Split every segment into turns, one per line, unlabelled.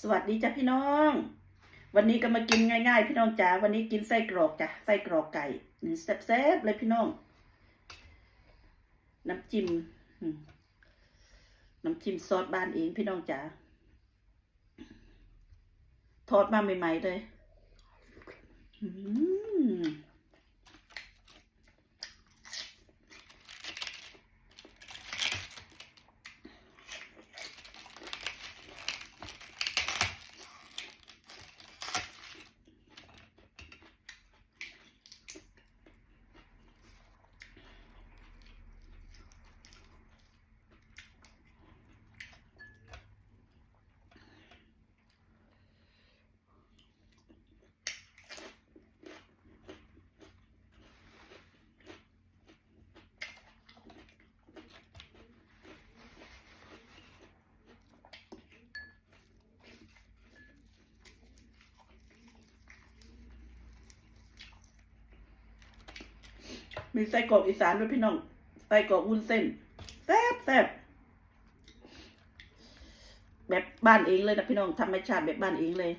สวัสดีจ้ะพี่น้อง วันนี้ก็มากินง่าย ๆ พี่น้องจ๋าวันนี้กินไส้กรอกจ้ะไส้กรอกไก่แซ่บๆเลยพี่น้อง น้ำจิ้มอืมน้ำจิ้มซอสบ้านเองพี่น้องจ๋าทอดมาใหม่ๆเลย อืม มีไส้กรอกอีสานด้วยพี่น้อง ไส้กรอกวุ้นเส้น แซ่บแซ่บแบบบ้านเองเลยนะพี่น้องธรรมชาติแบบบ้านเองเลย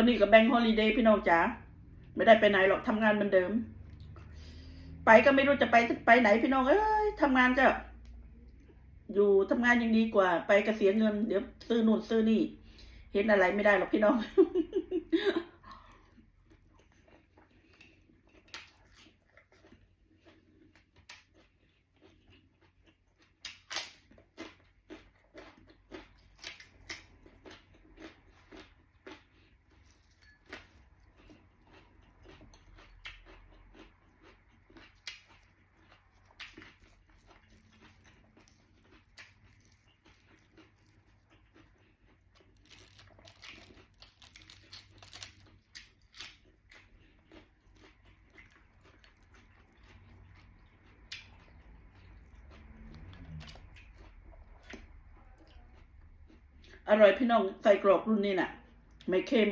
วันนี้กับแบงค์ฮอลิเดย์พี่น้องจ๋าไม่ได้ไปไหนหรอกทำงานเหมือนเดิม ไปก็ไม่รู้จะไปไปไหนพี่น้องเอ้ยทำงานก็ อยู่ทำงานยังดีกว่า ไปกเกษียณเงินเดี๋ยวซื้อนู่นซื้อนี่ เห็นอะไรไม่ได้หรอกพี่น้อง อร่อยพี่น้องใส่กรอกรุ่นนี้น่ะ ไม่เค็ม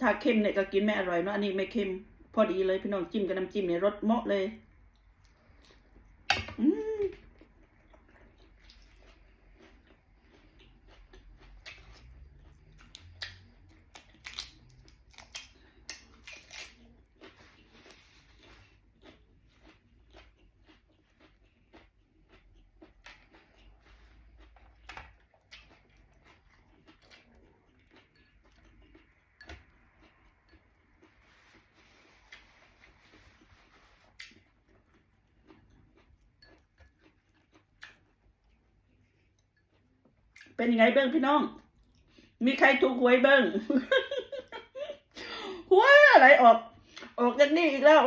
ถ้าเค็มเนี่ยก็กินไม่อร่อยเนาะอันนี้ไม่เค็ม พอดีเลยพี่น้องจิ้มกับน้ำจิ้มเนี่ยรสเหมาะเลย อืม เป็นยังไงเบิ้งพี่น้อง มีใครถูกหวยเบิ้งหวยอะไรออก ออกจากนี่อีกแล้ว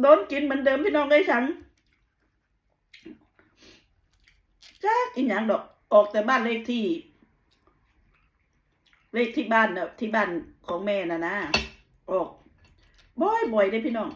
โดนกินเหมือนเดิมพี่น้องไอ้ฉันจ้ากินอย่างดอก ออกแต่บ้านเลขที่ เลขที่บ้านเนอะที่บ้านของแม่น่ะนะออกบ่อยบ่อยเลยพี่น้อง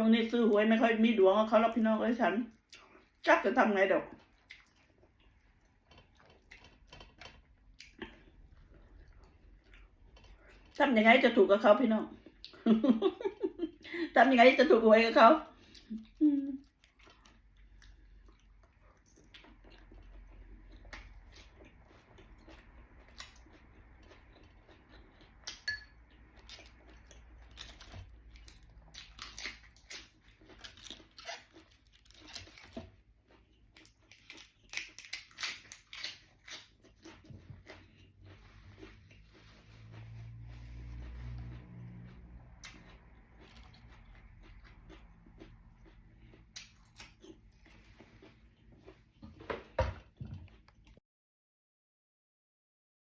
ช่วงนี้ซื้อหวยไม่ค่อยมีดวงเขาหรอกพี่น้องเอ้ยฉัน จักจะทำไงดอกทำยังไงจะถูกกับเขาพี่น้อง ทำยังไงจะถูกหวยกับเขา